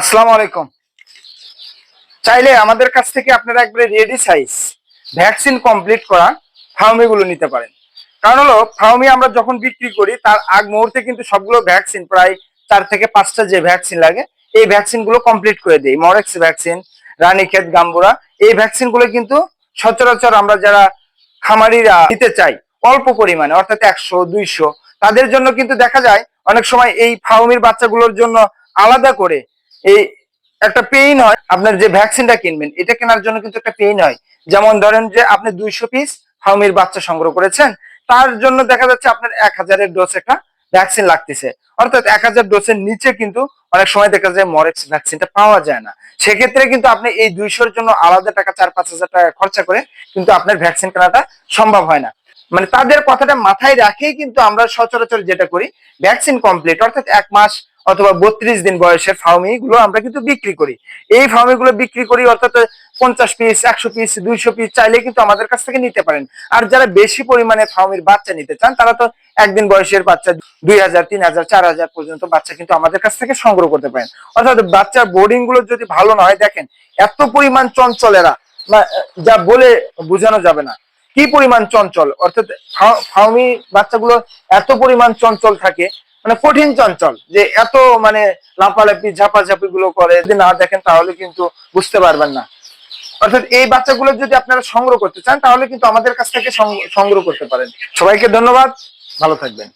আসসালামু আলাইকুম। চাইলে আমাদের কাছ থেকে আপনারা একবারে রেডি সাইজ ভ্যাকসিন কমপ্লিট করা ফার্মি গুলো নিতে পারেন। কারণ হলো ফার্মি আমরা যখন বিক্রি করি, তার আগ মুহূর্তে কিন্তু সবগুলো ভ্যাকসিন প্রায় চার থেকে পাঁচটা যে ভ্যাকসিন লাগে, এই ভ্যাকসিনগুলো কমপ্লিট করে দিই। মরেক্স ভ্যাকসিন রানীক্ষেত গাম্বুরা এই ভ্যাকসিনগুলো কিন্তু সচরাচর আমরা যারা খামারিরা নিতে চাই, অল্প পরিমাণে, অর্থাৎ একশো, দুইশো, তাদের জন্য কিন্তু দেখা যায়, অনেক সময় এই ফার্মির বাচ্চাগুলোর জন্য আলাদা করে এই একটা পেইন হয়, আপনার যে ভ্যাকসিনটা কিনবেন, এটা কেনার জন্য কিন্তু একটা পেইন হয়। যেমন ধরেন যে আপনি দুইশো পিস ফার্মির বাচ্চা সংগ্রহ করেছেন, তার জন্য দেখা যাচ্ছে আপনার এক হাজারের ডোজ একটা ভ্যাকসিন লাগতেছে। অর্থাৎ এক হাজার ডোজের নিচে কিন্তু অনেক সময় দেখা যায় মরেক্স ভ্যাকসিনটা পাওয়া যায় না। সেক্ষেত্রে কিন্তু আপনি এই দুইশোর জন্য আলাদা টাকা চার পাঁচ হাজার টাকা খরচা করে কিন্তু আপনার ভ্যাকসিন কেনাটা সম্ভব হয় না। মানে তাদের কথাটা মাথায় রাখেই কিন্তু আমরা সচরাচর যেটা করি ভ্যাকসিন কমপ্লিট অর্থাৎ এক মাস অথবা বত্রিশ দিন বয়সের ফার্মি গুলো আমরা কিন্তু বিক্রি করি। এই ফার্মি গুলো বিক্রি করি অর্থাৎ পঞ্চাশ পিস একশো পিস দুইশো পিস চাইলে কিন্তু আমাদের কাছ থেকে নিতে পারেন। আর যারা বেশি পরিমাণে ফার্মির বাচ্চা নিতে চান, তারা তো একদিন বয়সের বাচ্চা দুই হাজার, তিন হাজার, চার হাজার পর্যন্ত বাচ্চা কিন্তু আমাদের কাছ থেকে সংগ্রহ করতে পারেন। অর্থাৎ বাচ্চার বোর্ডিংগুলো যদি ভালো না হয়, দেখেন এত পরিমাণ চঞ্চলেরা যা বলে বোঝানো যাবে না। কি পরিমাণ চঞ্চল? অর্থাৎ ফার্মি বাচ্চাগুলো এত পরিমাণ চঞ্চল থাকে মানে কঠিন চঞ্চল, যে এত মানে লাফালাফি, ঝাপাঝাপি গুলো করে, যদি না দেখেন তাহলে কিন্তু বুঝতে পারবেন না। অর্থাৎ এই বাচ্চাগুলো যদি আপনারা সংগ্রহ করতে চান, তাহলে কিন্তু আমাদের কাছ থেকে সংগ্রহ করতে পারেন। সবাইকে ধন্যবাদ, ভালো থাকবেন।